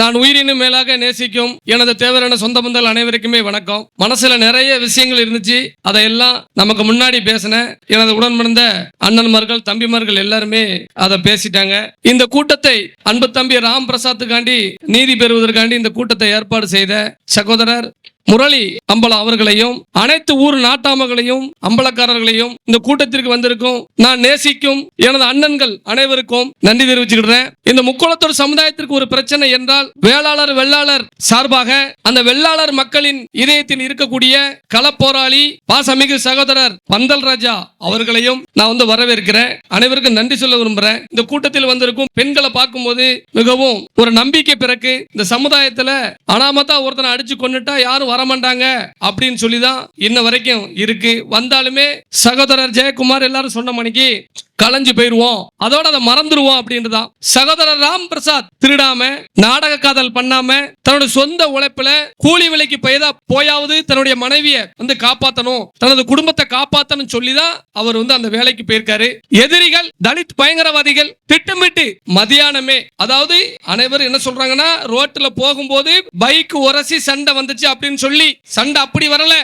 நான் உயிரினும் மேலாக நேசிக்கும் எனது தேவரான சொந்த பந்தல் அனைவருக்குமே வணக்கம். மனசுல நிறைய விஷயங்கள் இருந்துச்சு. அதையெல்லாம் நமக்கு முன்னாடி பேசின எனது உடன்பிறந்த அண்ணன்மார்கள் தம்பிமார்கள் எல்லாருமே அதை பேசிட்டாங்க. இந்த கூட்டத்தை அன்பு தம்பி ராம் பிரசாத்துக்காண்டி நீதி பெறுவதற்காண்டி இந்த கூட்டத்தை ஏற்பாடு செய்த சகோதரர் முரளி அம்பலம் அவர்களையும் அனைத்து ஊர் நாட்டாமங்களையும் அம்பலக்காரர்களையும் இந்த கூட்டத்திற்கு வந்திருக்கும். நான் நேசிக்கும் எனது அண்ணன்கள் அனைவருக்கும் நன்றி தெரிவிச்சுக்கிறேன் இந்த முக்கோளத்தோர் சமுதாயத்திற்கு ஒரு பிரச்சனை என்றால் வேளாளர் வெள்ளாளர் சார்பாக அந்த வெள்ளாளர் மக்களின் இதயத்தில் இருக்கக்கூடிய களப்போராளி பாசமிகு சகோதரர் பந்தல் ராஜா அவர்களையும் நான் வந்து வரவேற்கிறேன். அனைவருக்கும் நன்றி சொல்ல விரும்புறேன். இந்த கூட்டத்தில் வந்திருக்கும் பெண்களை பார்க்கும்போது மிகவும் ஒரு நம்பிக்கை பிறகு இந்த சமுதாயத்துல அனாமத்தா ஒருத்தனை அடிச்சு கொண்டுட்டா யாரும் வரமாட்டாங்க அப்படின்னு சொல்லி தான் இன்ன வரைக்கும் இருக்கு. வந்தாலுமே சகோதரர் ஜெயக்குமார் எல்லாரும் சொன்ன மணிக்கு கலைஞ்சு போயிருவோம். அதோட அதை மறந்துடுவோம் அப்படின்றதான் சகோதரர் ராம் பிரசாத் திருடாம நாடக காதல் பண்ணாம தன்னுடைய சொந்த உழைப்புல கூலி விலைக்கு போயதா போயாவது தன்னுடைய மனைவிய வந்து காப்பாத்தணும் தனது குடும்பத்தை காப்பாத்தணும் சொல்லிதான் அவர் வந்து அந்த வேலைக்கு போயிருக்காரு. எதிரிகள் தலித் பயங்கரவாதிகள் திட்டமிட்டு மதியானமே அதாவது அனைவரும் என்ன சொல்றாங்கன்னா ரோட்ல போகும்போது பைக் உரசி சண்டை வந்துச்சு அப்படின்னு சொல்லி சண்டை அப்படி வரல.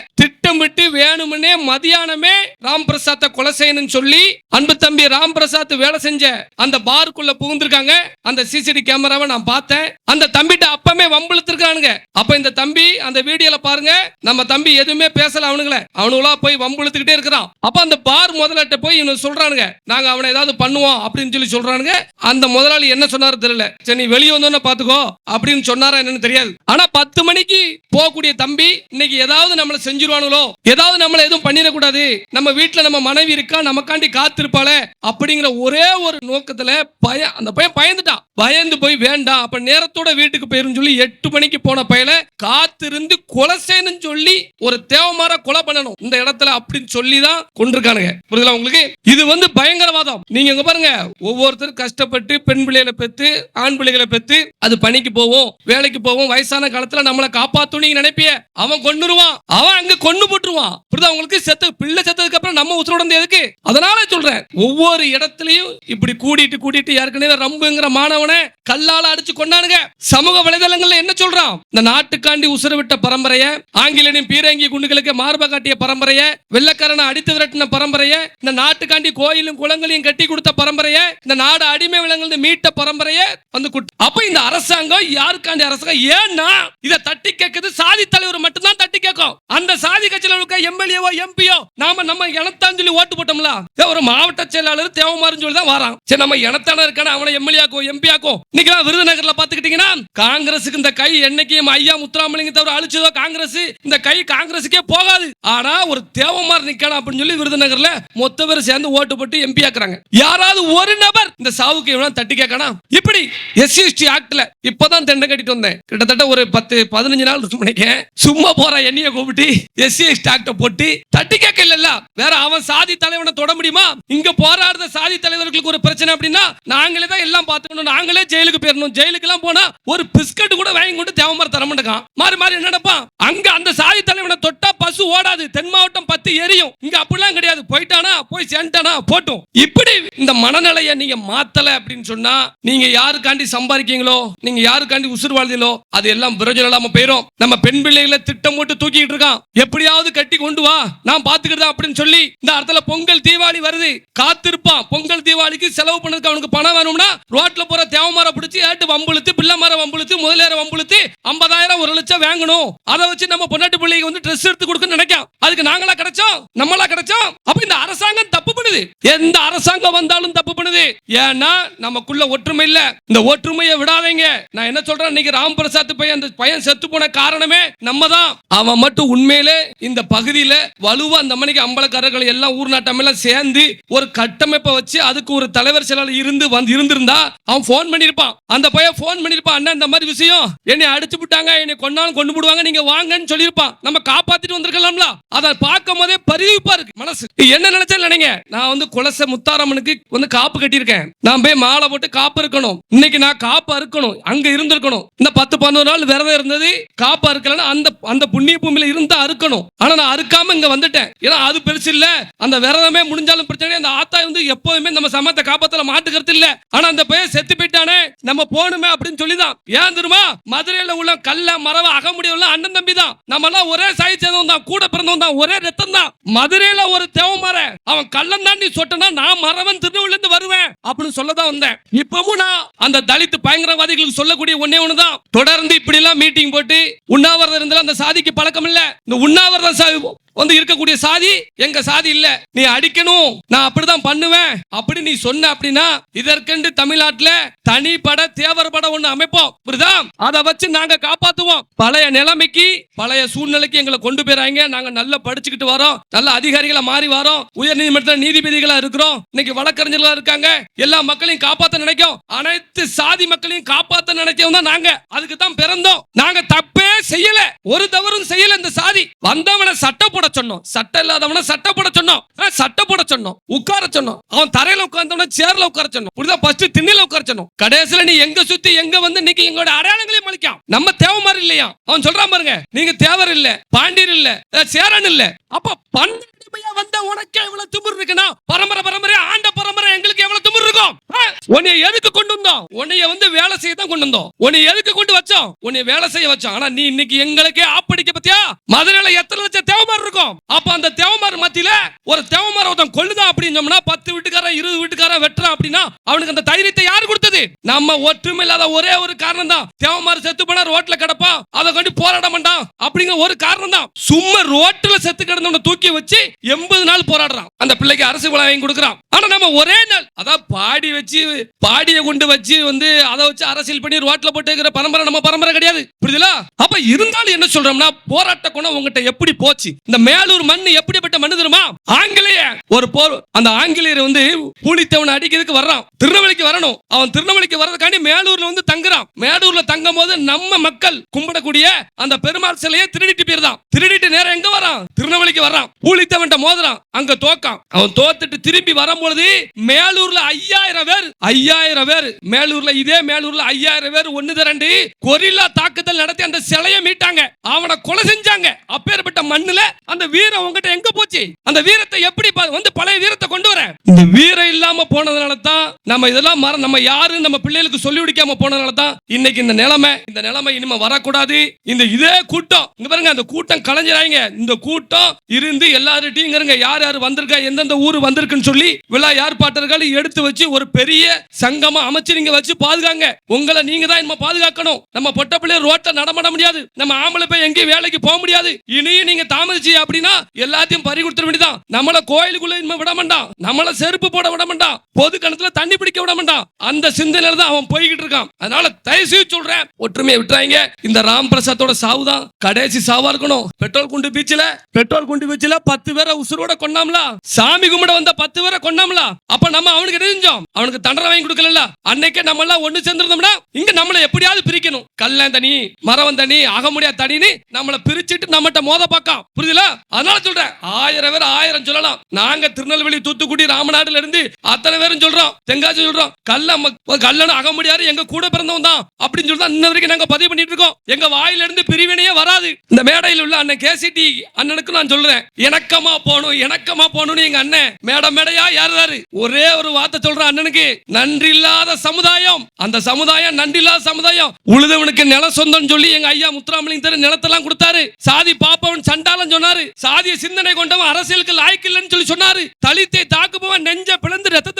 திட்டமிட்டு வேணும்னே மதியானமே ராம் பிரசாத்தை கொலை செய்யணும்னு சொல்லி அன்பு தம்பி ராம் பிரசாத் வேலை செஞ்ச அந்த பாருக்குள்ள புகுந்திருக்காங்க. அந்த சிசிடி கேமராவை நான் பார்த்தேன். அந்த தம்பிட்ட அப்பமே வம்பிழுத்திருக்கானுங்க அப்ப இந்த தம்பி அந்த வீடியோல பாருங்க. நம்ம தம்பி எதுவுமே பேசல அவனுங்கள. அவனுங்களா போய் வம்பிழுத்துக்கிட்டே இருக்கிறான். அப்ப அந்த பார் முதலாட்ட போய் இவனு சொல்றானுங்க. நாங்க அவனை ஏதாவது பண்ணுவோம் அப்படின்னு சொல்லி சொல்றானுங்க. அந்த முதலாளி என்ன சொன்னாரு தெரியல. சரி நீ வெளியே வந்தோன்னு பாத்துக்கோ அப்படின்னு சொன்னாரா என்னன்னு தெரியாது. ஆனா பத்து மணிக்கு போகக்கூடிய தம்பி இன்னைக்கு ஏதாவது நம்மள செஞ்சிருவானுங்களோ ஏதாவது நம்மள எதுவும் பண்ணிடக்கூடாது. நம்ம வீட்டுல நம்ம மனைவி இருக்கா? நமக்காண்டி காத்திருப்பாள. அப்படிங்கிற ஒரே ஒரு நோக்கத்துல பய அந்த பையன் பயந்துட்டான். பயந்து போய் வேண்டாம் அப்ப நேரத்தோட வீட்டுக்கு போயிரும் சொல்லி எட்டு மணிக்கு போன பையல காத்திருந்து கொலை சொல்லி ஒரு தேவமார கொலை பண்ணணும். இந்த இடத்துல அப்படின்னு சொல்லி தான் கொண்டிருக்கானுங்க. புரியுதுல உங்களுக்கு? இது வந்து பயங்கரவாதம். நீங்க இங்க பாருங்க. ஒவ்வொருத்தரும் கஷ்டப்பட்டு பெண் பிள்ளைகளை பெத்து ஆண் பிள்ளைகளை பெத்து அது பணிக்கு போவோம் வேலைக்கு போவோம். வயசான காலத்துல நம்மளை காப்பாத்தும் நீங்க நினைப்பிய. அவன் கொன்னுருவான். அவன் அங்க கொன்னு போட்டுருவான். புரியுதா? உங்களுக்கு செத்து பிள்ளை செத்ததுக்கு அப்புறம் நம்ம உசுரோட இருந்து எதுக்கு? அதனால சொல்றேன். ஒவ்வொரு இடத்துலயும் இப்படி கூட்டிட்டு கூட்டிட்டு ஏற்கனவே ரம்புங்கிற மாணவனை கல்லால அடிச்சு கொண்டானுங்க சமூக வலைதளங்கள்ல என்ன சொல்றான்? இந்த நாட்டுக்காண்டி உசுர விட்ட பரம்பரைய ஆங்கிலனின் பீரங்கி குண்டுகளுக்கு மார்ப காட்டிய பரம்பரைய வெள்ளக்காரனை அடித்து விரட்டின பரம்பரைய இந்த நாட்டுக்காண்டி கோயிலும் குளங்களையும் கட்டி கொடுத்த பரம்பரைய இந்த நாடு அடிமை விலங்குல மீட்ட பரம்பரைய வந்து அப்ப இந்த அரசாங்கம் யாருக்காண்டி அரசாங்கம்? ஏன்னா இதை தட்டி கேட்குது சாதி தலைவர் மட்டும்தான் தட்டி கேட்கும். அந்த சாதி கட்சியில் இருக்க? எம்எல்ஏவோ? எம்பியோ? நாம நம்ம இனத்தான் சொல்லி ஓட்டு போட்டோம்ல. ஒரு மாவட்ட செயலாளர் தேவமாறுன்னு சொல்லி தான் வரான். சரி நம்ம இனத்தான இருக்கான அவனை எம்எல்ஏ ஆக்கும் எம்பி ஆக்கும் இன்னைக்கு விருதுநகர்ல பாத்துக்கிட்டீங்கன்னா காங்கிரஸுக்கு இந்த கை என்னைக்கும் ஐயா முத்துராமலிங்க தவிர அழிச்சதோ காங்கிரஸ். இந்த கை காங்கிரஸுக்கே போகாது. ஆனா ஒரு தேவமார் நிக்கணும் அப்படின்னு சொல்லி விருதுநகர்ல மொத்த பேர் சேர்ந்து ஓட்டு போட்டு எம்பி ஆக்குறாங்க. யாராவது ஒரு நபர் இந்த சாவுக்கு எவ்வளவு தட்டி கேட்கணும் இப்படி எஸ்சி எஸ்டி ஆக்ட்ல இப்பதான் தண்டை கட்டிட்டு வந்தேன். கிட்டத்தட்ட ஒரு பத்து பதினஞ்சு நாள் நினைக்கிறேன். சும்மா போற என்னைய கூப்பிட்டு. எஸ்சி எஸ்டி ஆக்ட போட்டு தட்டி கேட்கல இல்ல வேற அவன் சாதி தலைவனை தொட முடியுமா? இங்க போராடுற சாதி தலைவர்களுக்கு ஒரு பிரச்சனை அப்படின்னா நாங்களே தான் எல்லாம் பார்த்துக்கணும். நாங்களே ஜெயிலுக்கு போயிடணும் ஜெயிலுக்கு எல்லாம் போனா ஒரு பிஸ்கட் கூட வாங்கி கொண்டு தேவமர தர மாட்டேங்கான். மாறி மாறி என்ன நடப்பான்? அங்க அந்த சாதி தலைவனை தொட்டா பசு ஓடாது. தென் மாவட்டம் பத்து எரியும். இங்க அப்படிலாம் கிடையாது. போயிட்டானா போய் சேர்ந்தானா போட்டும். இப்படி இந்த மனநிலையை நீங்க மாத்தல அப்படின்னு சொன்னா நீங்க யாருக்காண்டி சம்பாதிக்கீங்களோ நீங்க யாருக்காண்டி உசுர் வாழ்ந்தீங்களோ அது எல்லாம் பிரயோஜனம் இல்லாம போயிரும். நம்ம பெண் பிள்ளைகளை திட்டம் போட்டு தூக்கிட்டு இருக்கான். எப்படியாவது கட்டி கொண்டு வா. நான் பாத்துக்கிறதா அப்படின்னு சொல்லி இந்த இடத்துல பொங்கல் தீபாவளி வருது. காத்திருப்பான். பொங்கல் தீபாவளிக்கு செலவு பண்ணதுக்கு அவனுக்கு பணம் வேணும்னா ரோட்ல போற தேவமரம் பிடிச்சி ஏட்டு வம்புழுத்து பிள்ளை மரம் வம்புழுத்து முதலேற வம்புழுத்து ஐம்பதாயிரம் ஒரு லட்சம் வாங்கணும். அதை வச்சு நம்ம பொண்டாட்டி பிள்ளைக்கு வந்து ட்ரெஸ் எடுத்து கொடுக்கணும்னு நினைக்கும். அதுக்கு நாங்களா கிடைச்சோம்? நம்மளா கிடைச்சோம்? அப்ப இந்த அரசாங்கம் தப்பு பண்ணுது. எந்த அரசாங்கம் வந்தாலும் தப்பு பண்ணுது. ஏன்னா நமக்குள்ள ஒற்றுமை இல்ல. இந்த ஒற்றுமையை விடாதீங்க. நான் என்ன சொல்றேன்? இன்னைக்கு ராம் பிரசாத் பையன் அந்த பையன் செத்து போன காரணமே நம்ம தான் அவன் மட்டும் உண்மையிலே இந்த பகுதியில வலுவா அந்த மணிக்கு அம்பலக்காரர்கள் எல்லாம் ஊர் நாட்டமெல்லாம் சேர்ந்து ஒரு கட்டமைப்பை வச்சு அதுக்கு ஒரு தலைவர் செயலாளர் இருந்து வந்து இருந்திருந்தா அவன் போன் பண்ணிருப்பான் அந்த பையன் போன் பண்ணிருப்பான் அண்ணா இந்த மாதிரி விஷயம் என்னை அடிச்சு விட்டாங்க என்னை கொண்டாலும் கொண்டு விடுவாங்க நீங்க வாங்கன்னு சொல்லியிருப்பான். நம்ம காப்பாத்திட்டு வந்திருக்கலாம்ல. அதை பார்க்கும் போதே பரிவிப்பா இருக்கு மனசு. என்ன நினைச்சா நினைங்க. நான் வந்து குலச முத்தாரம்மனுக்கு வந்து காப்பு கட்டியிருக்கேன். நான் போய் மாலை போட்டு காப்பு இருக்கணும். இன்னைக்கு நான் காப்பு அறுக்கணும் அங்க இருந்திருக்கணும். இந்த பத்து பதினோரு நாள் விரதம் இருந்தது காப்பு அறுக்கலன்னா அந்த அந்த புண்ணிய பூமியில இருந்தா அறுக்கணும். ஆனா நான் அறுக்காம இங்க வந்துட்டேன். ஏன்னா அது பெருசு இல்ல. அந்த விரதமே முடிஞ்சாலும் பிரச்சனை அந்த ஆத்தா வந்து எப்போதுமே நம்ம சமத்தை காப்பாத்தல மாட்டுக்கிறது இல்ல. ஆனா அந்த பையன் செத்து போயிட்டானே. நம்ம போகணுமே அப்படின்னு சொல்லிதான். ஏன் தெரியுமா? மதுரையில உள்ள கல்ல மரவ அகமுடியுள்ள அண்ணன் தம்பி தான் நம்ம எல்லாம் ஒரே சாய் சேர்ந்தவன் தான் கூட பிறந்தவன் தான் ஒரே ரத்தம் தான் மதுரையில ஒரு தேவமர அவன் கள்ளம் தாண்டி சொட்டனா நான் மறவன் திருநெல்வேலியில இருந்து வருவேன் அப்படின்னு சொல்லதான் வந்தேன். இப்பவும் நான் அந்த தலித் பயங்கரவாதிகளுக்கு சொல்லக்கூடிய ஒன்னே ஒண்ணுதான். தொடர்ந்து இப்படி எல்லாம் மீட்டிங் போட்டு உண்ணாவிரதம் இருந்தாலும் அந்த சாதிக்கு பழக்கம் இல்ல. இந்த உண்ணாவிரதம் வந்து இருக்கக்கூடிய சாதி எங்க சாதி இல்ல. நீ அடிக்கணும். நான் அப்படிதான் பண்ணுவேன். அப்படி நீ சொன்ன அப்படின்னா இதற்கென்று தமிழ்நாட்டுல தனி பட தேவர் படம் ஒண்ணு அமைப்போம். புரியுதா? அதை வச்சு நாங்க காப்பாத்துவோம். பழைய நிலைமைக்கு பழைய சூழ்நிலைக்கு எங்களை கொண்டு போயிறாங்க. நாங்க நல்லா படிச்சுக்கிட்டு வரோம். நல்ல அதிகாரிகளா மாறி வரோம். உயர் நீதிமன்றத்தில் நீதிபதிகளா இருக்கிறோம். இன்னைக்கு வழக்கறிஞர்களா இருக்காங்க. எல்லா மக்களையும் காப்பாத்த நினைக்கும். அனைத்து சாதி மக்களையும் காப்பாத்த நினைக்கவும் தான் நாங்க. அதுக்கு தான் பிறந்தோம். நாங்க தப்பே செய்யல. ஒரு தவறும் செய்யல இந்த சாதி. வந்தவனை சட்டப்பட போட சொன்னோம். சட்டை இல்லாதவன சட்டை போட சொன்னோம். சட்டை போட சொன்னோம். உட்கார சொன்னோம். அவன் தரையில உட்கார்ந்தவன சேர்ல உட்கார சொன்னோம். புரியுதா? ஃபர்ஸ்ட் திண்ணில உட்கார சொன்னோம். கடைசியில நீ எங்க சுத்தி எங்க வந்து இன்னைக்கு எங்களோட அடையாளங்களையும் மலிக்காம் நம்ம தேவை மாதிரி இல்லையா அவன் சொல்றான் பாருங்க நீங்க தேவர் இல்ல பாண்டியர் இல்ல சேரன் இல்ல. அப்ப பன்னெண்டுமையா வந்த உனக்கு எவ்வளவு திமிர் இருக்குன்னா பரம்பரை பரம்பரை ஆண்ட பரம்பரை எங்களுக்கு எவ்வளவு திமிர் இருக்கும்? உன்னை எதுக்கு கொண்டு வந்தோம்? உன்னைய வந்து வேலை செய்ய தான் கொண்டு வந்தோம். உன்னை எதுக்கு கொண்டு வச்சோம்? உன்னை வேலை செய்ய வச்சோம். ஆனா நீ இன்னைக்கு எங்களுக்கே ஆப்படிக்க பத்தியா? மதுரையில எத்தனை லட்சம் தேவமார் இருக்கும்? அப்ப அந்த தேவமார் மத்தியில ஒரு தேவமார் ஒருத்தன் கொள்ளுதான் அப்படின்னு சொன்னா பத்து வீட்டுக்காரன் இருபது வீட்டுக்காரன் வெட்டுறான் அப்படின்னா அவனுக்கு அந்த தைரியத்தை யார் கொடுத்தது? நம்ம ஒற்றுமை இல்லாத ஒரே ஒரு காரணம் தான் தேவமார் செத்து போனா ரோட்ல கிடப்பான். அதை கொண்டு போராட மாட்டான். அப்படிங்கிற ஒரு காரணம் தான் சும்மா ரோட்ல செத்து கிடந்தவனை தூக்கி வச்சு எண்பது நாள் போராடுறான். அந்த பிள்ளைக்கு அரசு விழா வாங்கி கொடுக்குறான். ஆனா நம்ம ஒரே நாள் அதான் பாடி வச்சு பாடியை கொண்டு வச்சு வந்து அதை வச்சு அரசியல் பண்ணி ரோட்ல போட்டு இருக்கிற பரம்பரை நம்ம பரம்பரை கிடையாது. புரியுதுல? அப்ப இருந்தாலும் என்ன சொல்றோம்னா போராட்ட குணம் உங்ககிட்ட எப்படி போச்சு? இந்த மேலூர் மண் எப்படிப்பட்ட மண் தெரியுமா? ஆங்கிலேய. ஒரு போர் அந்த ஆங்கிலேயர் வந்து பூலித்தவனை அடிக்கிறதுக்கு வர்றான். திருநெல்வேலிக்கு வரணும். அவன் திருநெல்வேலிக்கு வர்றதுக்காண்டி மேலூர்ல வந்து தங்குறான். மேலூர்ல தங்கும் போது நம்ம மக்கள் கும்பிடக்கூடிய அந்த பெருமாள் சிலையை திருடிட்டு போயிருந்தான். திருடிட்டு நேரம் எங்க வரான்? திருநெல்வேலிக்கு வர்றான். பூலித்தவன்ட்ட மோதுறான் அங்க தோக்கான். அவன் தோத்துட்டு திரும்பி வரும்பொழுது மேலூர்ல ஐயாயிரம் பேர் ஐயாயிரம் பேர். மேலூர்ல இதே மேலூர்ல ஐயாயிரம் பேர் ஒண்ணு திரண்டு கொரில்லா தாக்குதல் நடத்தி அந்த சிலையை மீட்டாங்க. அவனை கொலை செஞ்சாங்க. அப்பேற்பட்ட மண்ணுல அந்த வீரம் உங்ககிட்ட எங்க போச்சு? அந்த வீரத்தை எப்படி வந்து பழைய வீரத்தை கொண்டு வர? இந்த வீரம் இல்லாம போனதுனால தான் நம்ம இதெல்லாம் மற நம்ம யாரு நம்ம பிள்ளைகளுக்கு சொல்லி குடிக்காம போனதுனால தான் இன்னைக்கு இந்த நிலைமை. இந்த நிலைமை இனிமே வரக்கூடாது. இந்த இதே கூட்டம் இங்க பாருங்க அந்த கூட்டம் கலைஞராங்க இந்த கூட்டம் இருந்து எல்லாரும் இங்க யார் யார் வந்திருக்கா எந்தெந்த ஊர் வந்திருக்குன்னு சொல்லி விழா ஏற்பாட்டர்கள் எடுத்து வச்சு ஒரு பெரிய சங்கமா அமைச்சு நீங்க வச்சு பாதுகாங்க. உங்களை நீங்க தான் நம்ம பாதுகாக்கணும். நம்ம பொட்ட பிள்ளைய ரோட்ல நடமாட முடியாது. நம்ம ஆம்பளை போய் எங்கேயும் வேலைக்கு போக முடியாது. இனியும் நீங்க தாமதிச்சு அப்படின்னா எல்லாத்தையும் பறி கொடுத்துட வேண்டியதான் நம்மள கோயிலுக்குள்ள இனிமே விட மாட்டான். நம்மள செருப்பு போட விட மாட்டான். பொது கிணத்துல தண்ணி பிடிக்க விட மாட்டான். அந்த சிந்தனையில தான் அவன் போய்கிட்டு இருக்கான். அதனால தயவு செய்து சொல்றேன் ஒற்றுமையை விட்டுறாங்க இந்த ராம் பிரசாத்தோட சாவு தான் கடைசி சாவா இருக்கணும். பெட்ரோல் குண்டு பீச்சில் பெட்ரோல் குண்டு பீச்சில் பத்து பேர் உசுரோட கொண்டாம்ல சாமி கும்பிட வந்த பத்து பேரை கொண்டாம்ல அப்ப நம்ம அவனுக்கு தெரிஞ்சோம் அவனுக்கு தண்டனை வாங்கி கொடுக்கல அன்னைக்கே நம்ம எல்லாம் ஒண்ணு சேர்ந்திருந்தோம்னா இங்க நம்மள எப்படியாவது பிரிக்கணும். கல்லன் தனி மரவன் தனி அகமுடியா தனின்னு நம்மள பிரிச்சுட்டு நம்மகிட்ட மோத பார்க்கலாம் புரியுதுல? அதனால சொல்றேன். ஆயிரம் பேர் ஆயிரம் சொல்லலாம். நாங்க திருநெல்வேலி தூத்துக்குடி ராமநாடுல இருந்து அத்தனை பேரும் சொல்றோம். தெங்காசி சொல்றோம். கல்ல ம- கல்லன் அகமுடியாரு எங்க கூட பிறந்தவன் தான். அப்படின்னு சொல்லி தான் இன்ன வரைக்கும் நாங்க பதிவு பண்ணிட்டு இருக்கோம். எங்க வாயில இருந்து பிரிவினையே வராது. இந்த மேடையில் உள்ள அண்ணன் கேசிடி அண்ணனுக்கு நான் சொல்றேன். இணக்கமா போகணும் இணக்கமா போகணும்னு எங்க அண்ணன் மேடை மேடையா ஏறுறாரு. ஒரே ஒரு வார்த்தை சொல்ற அண்ணனுக்கு நன்றி இல்லாத சமுதாயம். அந்த சமுதாயம் நன்றி இல்லாத சமுதாயம். உழுதவனுக்கு நில சொந்தம் சொல்லி எங்க ஐயா முத்துராமலிங்க தெரு நிலத்தெல்லாம் கொடுத்தாரு. சாதி பாப்பவன் சண்டாலம் சொன்னாரு. சாதிய சிந்தனை கொண்டவன் அரசியலுக்கு லாய்க்கு இல்லைன்னு சொல்லி சொன்னாரு. தலித்தை தாக்குபவன் நெஞ்ச பிளந்து ரத்த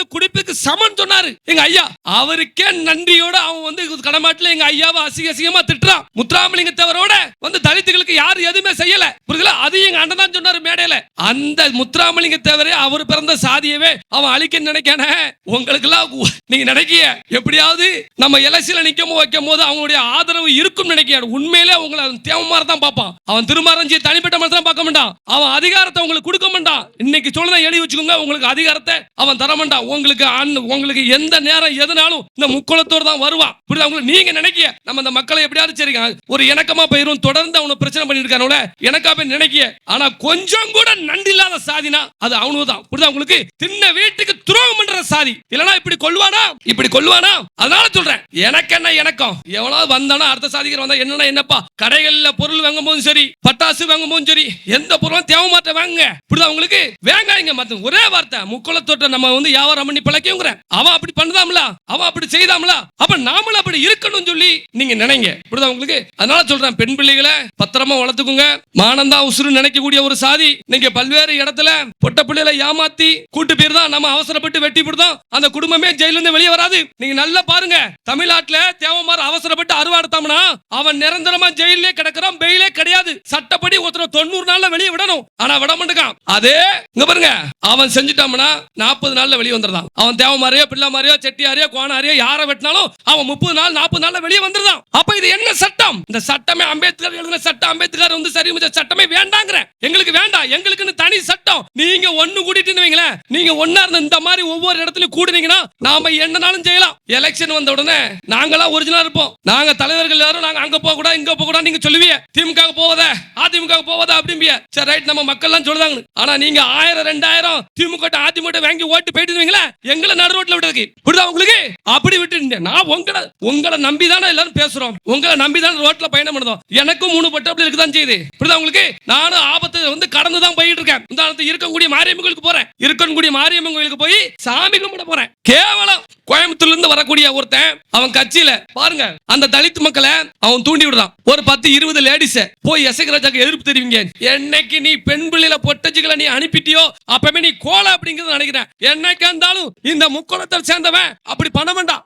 சமன் சொன்னாரு. எங்க ஐயா அவருக்கே நன்றியோட அவன் வந்து கடமாட்டுல எங்க ஐயாவை அசிங்க அசிங்கமா திட்டுறான். முத்துராமலிங்க தேவரோட வந்து தலித்துகளுக்கு யாரும் எதுவுமே செய்யல. புரியுதுல? அது எங்க அண்ணன் தான் சொன்னாரு மேடையில. அந்த முத்துராமலிங்க தேவரே அவர் பிறந்த சாதியவே அவன் அழிக்க நினைக்கானே. உங்களுக்கு எல்லாம் நீங்க நினைக்கிய எப்படியாவது நம்ம எலெக்ஷன்ல நிக்கும் வைக்கும் போது அவங்களுடைய ஆதரவு இருக்கும் நினைக்கிறார் உண்மையிலே உங்களை அவன் தேவமாரி தான் பார்ப்பான். அவன் திருமாரஞ்சி தனிப்பட்ட மனசுல பார்க்க மாட்டான். அவன் அதிகாரத்தை உங்களுக்கு கொடுக்க மாட்டான். இன்னைக்கு சொல்லுதான் எழுதி வச்சுக்கோங்க உங்களுக்கு அதிகாரத்தை அவன் தர மாட்டான். உங்களுக்கு அன்- உங்களுக்கு எந்த நேரம் எதுனாலும் இந்த முக்குளத்தோடு தான் வருவான். புரியுதா? உங்களுக்கு நீங்க நினைக்க நம்ம இந்த மக்களை எப்படியாவது சரி ஒரு இணக்கமா போயிரும் தொடர்ந்து அவனை பிரச்சனை பண்ணிட்டு எனக்கா போய் நினைக்க ஆனா கொஞ்சம் கூட நன்றி இல்லாத சாதினா அது அவனு தான் புரியுதா உங்களுக்கு? தின்ன வீட்டுக்கு துரோகம் பண்ற சாதி. இல்லனா இப்படி கொள்வானா இப்படி கொல்லுவானா? அதனால சொல்றேன். எனக்கு என்ன எனக்கும் எவ்வளவு வந்தானா அடுத்த சாதிக்கிற வந்தா என்னன்னா என்னப்பா? கடைகள்ல பொருள் வாங்கும் போதும் சரி பட்டாசு வாங்கும் போதும் சரி எந்த பொருளும் தேவை மாட்ட வாங்குங்க. புரியுதா உங்களுக்கு? வேங்காய்ங்க மத்த ஒரே வார்த்தை முக்குளத்தோட்ட நம்ம வந்து வியாபாரம் பண்ணி பிழைக்கங்கிற அவ அப்படி பண்ணதாம்ல? அவ அப்படி செய்தாம்ல? அப்ப நாமளும் அப்படி இருக்கணும் சொல்லி நீங்க நினைங்க. புரியுதா உங்களுக்கு? அதனால சொல்றேன் பெண் பிள்ளைகளை பத்திரமா வளர்த்துக்குங்க. மானந்தா உசுறு நினைக்கக்கூடிய ஒரு சாதி நீங்க பல்வேறு இடத்துல பொட்ட பிள்ளைகளை ஏமாத்தி கூட்டு பேர் தான் நம்ம அவசரப்பட்டு வெட்டி போடுதோம். அந்த குடும்பமே ஜெயில இருந்து வெளியே வராது. நீங்க நல்லா பாருங்க. தமிழ்நாட்டுல தேவமார் அவசரப்பட்டு அறுவாடுத்தாம்னா அவன் நிரந்தரமா ஜெயிலே கிடக்கிறான் பெயிலே கிடையாது. சட்டப்படி ஒருத்தர் தொண்ணூறு நாள்ல வெளியே விடணும். ஆனா விட மாட்டேங்கான் அதே இங்க பாருங்க. அவன் செஞ்சுட்டாம்னா நாற்பது நாள்ல வெளியே வந்துருதான் அவன் தேவமாரியோ பிள்ளைமாரியோ செட்டியாரியோ கோனாரியோ யாரை வெட்டினாலும் அவன் முப்பது நாள் நாற்பது நாள்ல வெளியே வந்துருதான் அப்ப இது என்ன சட்டம்? இந்த சட்டமே அம்பேத்கர் எழுதின சட்டம். அம்பேத்கர் வந்து சரி சட்டமே வேண்டாங்கிற எங்களுக்கு வேண்டாம். எங்களுக்குன்னு தனி சட்டம். நீங்க ஒண்ணு கூட்டிட்டு வைங்களேன் நீங்க ஒன்னா இருந்த இந்த மாதிரி ஒவ்வொரு இடத்துலயும் கூடுனீங்கன்னா நாம என்னனாலும் செய்யலாம். எலெக்ஷன் வந்த உடனே நாங்களாம் ஒரிஜினலா இருப்போம். நாங்க தலைவர்கள் யாரும் நாங்க அங்க போக கூடாது இங்க போக கூடாது நீங்க சொல்லுவீங்க. திமுக போவத அதிமுக போவத அப்படிம்பிய சரி ரைட் நம்ம மக்கள் எல்லாம் சொல்லுதாங்க ஆனா நீங்க ஆயிரம் ரெண்டாயிரம் திமுக அதிமுக வாங்கி ஓட்டு போயிட்டு வைங்களா எங்களை நடு ரோட்ல விடுறதுக்கு புரியுதா உங்களுக்கு? அப்படி விட்டு நான் உங்களை உங்களை நம்பி தானே எல்லாரும் பேசுறோம். உங்களை நம்பி தானே ரோட்ல பயணம் பண்ணுறோம் எனக்கும் மூணு பட்டப்படி இருக்கு தான் செய்யுது. புரியுதா உங்களுக்கு? நானும் ஆபத்து வந்து கடந்து தான் போயிட்டு இருக்கேன். உதாரணத்துக்கு இருக்கக்கூடிய மாரியம்மன் கோயிலுக்கு போறேன். இருக்கக்கூடிய மாரியம்மன் கோயிலுக்கு போய் சாமி கும்பிட போறேன். கேவலம். கோயம்புத்தூர்ல இருந்து வரக்கூடிய ஒருத்தன் அவன் கட்சியில பாருங்க அந்த தலித் மக்களை அவன் தூண்டி விடுறான். ஒரு பத்து இருபது லேடிஸ போய் எசக் ராஜாக்கு எதிர்ப்பு தெரிவிங்க. என்னைக்கு நீ பெண் பிள்ளையில பொட்டச்சுகளை நீ அனுப்பிட்டியோ அப்பவே நீ கோலை அப்படிங்கறத நினைக்கிறேன். என்னைக்கு இருந்தாலும் இந்த முக்கோணத்தை சேர்ந்தவன் அப்படி பண்ண வேண்டாம்?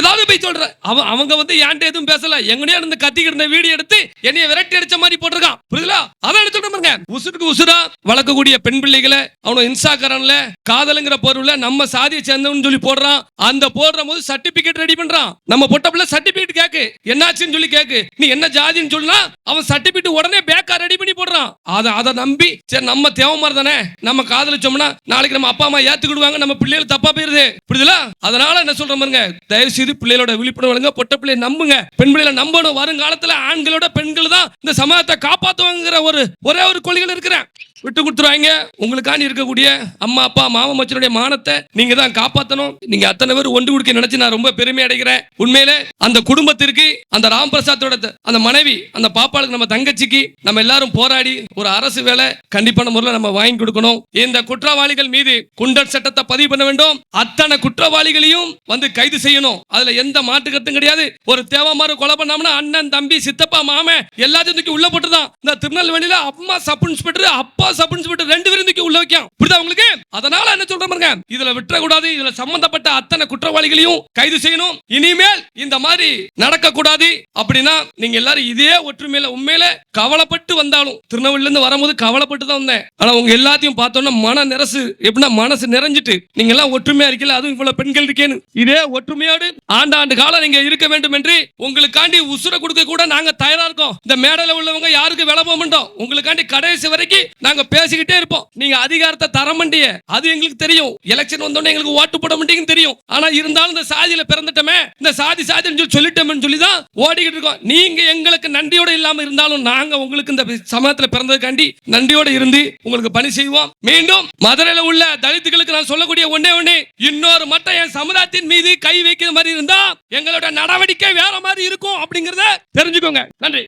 ஏதாவது போய் சொல்ற. அவன் அவங்க வந்து என்கிட்ட எதுவும் பேசல. எங்கனே இருந்து கத்திக்கிட்டு இருந்த வீடியோ எடுத்து என்னைய விரட்டி அடிச்ச மாதிரி போட்டிருக்கான். புரியுதா அதான் சொல்றேன் உசுருக்கு உசுரா வளர்க்கக்கூடிய பெண் பிள்ளைகளை அவனை இன்ஸ்டாகிராம்ல காதலுங்கிற பொருள்ல நம்ம சாதியை சேர்ந்தவன்னு சொல்லி போடுறான். அந்த போடுற போது சர்டிபிகேட் ரெடி பண்றான். நம்ம பொட்ட பிள்ளை சர்டிபிகேட் கேக்கு. என்னாச்சுன்னு சொல்லி கேக்கு. நீ என்ன ஜாதின்னு சொல்லுனா அவன் சர்டிபிகேட் உடனே பேக்கா ரெடி பண்ணி போடுறான். அதை அதை நம்பி சரி நம்ம தேவை மாதிரி தானே. நம்ம காதலிச்சோம்னா நாளைக்கு நம்ம அப்பா அம்மா ஏத்துக்கிடுவாங்க நம்ம பிள்ளைகள் தப்பா போயிருது. புரியுதுல? அதனால என்ன சொல்ற பாருங்க தயவு செய்து பிள்ளைகளோட விழிப்புணர்வு வழங்க பொட்ட பிள்ளையை நம்புங்க. பெண் பிள்ளைகளை நம்பணும். வருங்காலத்துல ஆண்களோட பெண்கள் தான் இந்த சமூகத்தை காப்பாத்துவாங்கிற ஒரு ஒரே ஒரு கொள்கையில் இருக்கிறேன். விட்டு கொடுத்துருவாங்க உங்களுக்காண்டி இருக்கக்கூடிய அம்மா அப்பா மாமன் மச்சனுடைய மானத்தை நீங்க தான் காப்பாத்தணும். நீங்க அத்தனை பேர் ஒன்று கொடுக்க நினைச்சு நான் ரொம்ப பெருமை அடைகிறேன். உண்மையிலே அந்த குடும்பத்திற்கு அந்த ராம் பிரசாத்தோட அந்த மனைவி அந்த பாப்பாளுக்கு நம்ம தங்கச்சிக்கு நம்ம எல்லாரும் போராடி ஒரு அரசு வேலை கண்டிப்பான முறையில் நம்ம வாங்கி கொடுக்கணும். இந்த குற்றவாளிகள் மீது குண்டர் சட்டத்தை பதிவு பண்ண வேண்டும். அத்தனை குற்றவாளிகளையும் வந்து கைது செய்யணும். அதுல எந்த மாற்று கிடையாது. ஒரு தேவமாறு கொலை பண்ணாமனா அண்ணன் தம்பி சித்தப்பா மாமன் எல்லாத்தையும் தூக்கி உள்ள போட்டுதான். இந்த திருநெல்வேலியில அம்மா சப் இன்ஸ்பெக்டர் அப்பா அப்படின்னு சொல்லிட்டு ரெண்டு விருந்துக்கு உள்ள வைக்கும் புரியுதா உங்களுக்கு? அதனால என்ன சொல்ற பாருங்க. இதுல விட்டுற கூடாது இதுல சம்பந்தப்பட்ட அத்தனை குற்றவாளிகளையும் கைது செய்யணும். இனிமேல் இந்த மாதிரி நடக்க கூடாது அப்படின்னா நீங்க எல்லாரும் இதே ஒற்றுமையில உண்மையில கவலைப்பட்டு வந்தாலும் திருநெல்வேலில இருந்து வரும்போது கவலைப்பட்டு தான் வந்தேன். ஆனா உங்க எல்லாத்தையும் பார்த்தோன்னா மன நிரசு எப்படின்னா மனசு நிறைஞ்சிட்டு நீங்க எல்லாம் ஒற்றுமையா இருக்கல அதுவும் இவ்வளவு பெண்கள் இருக்கேன்னு. இதே ஒற்றுமையோடு ஆண்டாண்டு காலம் நீங்க இருக்க வேண்டும் என்று உங்களுக்காண்டி உசுர கொடுக்க கூட நாங்க தயாரா இருக்கோம். இந்த மேடையில உள்ளவங்க யாருக்கு விலை போக மாட்டோம்? உங்களுக்காண்டி கடைசி வரைக்கும் நாங்க பேசிக்கிட்டே இருப்போம். நீங்க அதிகாரத்தை தர மாட்டிய அது எங்களுக்கு தெரியும். எலெக்ஷன் வந்தோடனே எங்களுக்கு ஓட்டு போட மாட்டீங்கன்னு தெரியும். ஆனா இருந்தாலும் இந்த சாதியில பிறந்துட்டோமே இந்த சாதி சாதின்னு சொல்லி சொல்லிட்டோம்னு சொல்லி தான் ஓடிக்கிட்டு இருக்கோம். நீங்க எங்களுக்கு நன்றியோட இல்லாம இருந்தாலும் நாங்க உங்களுக்கு இந்த சமயத்துல பிறந்ததுக்காண்டி நன்றியோட இருந்து உங்களுக்கு பணி செய்வோம். மீண்டும் மதுரையில உள்ள தலித்துகளுக்கு நான் சொல்லக்கூடிய ஒன்னே ஒண்ணு இன்னொரு மட்டும் என் சமுதாயத்தின் மீது கை வைக்கிற மாதிரி இருந்தா எங்களோட நடவடிக்கை வேற மாதிரி இருக்கும் அப்படிங்கறத தெரிஞ்சுக்கோங்க. நன்றி.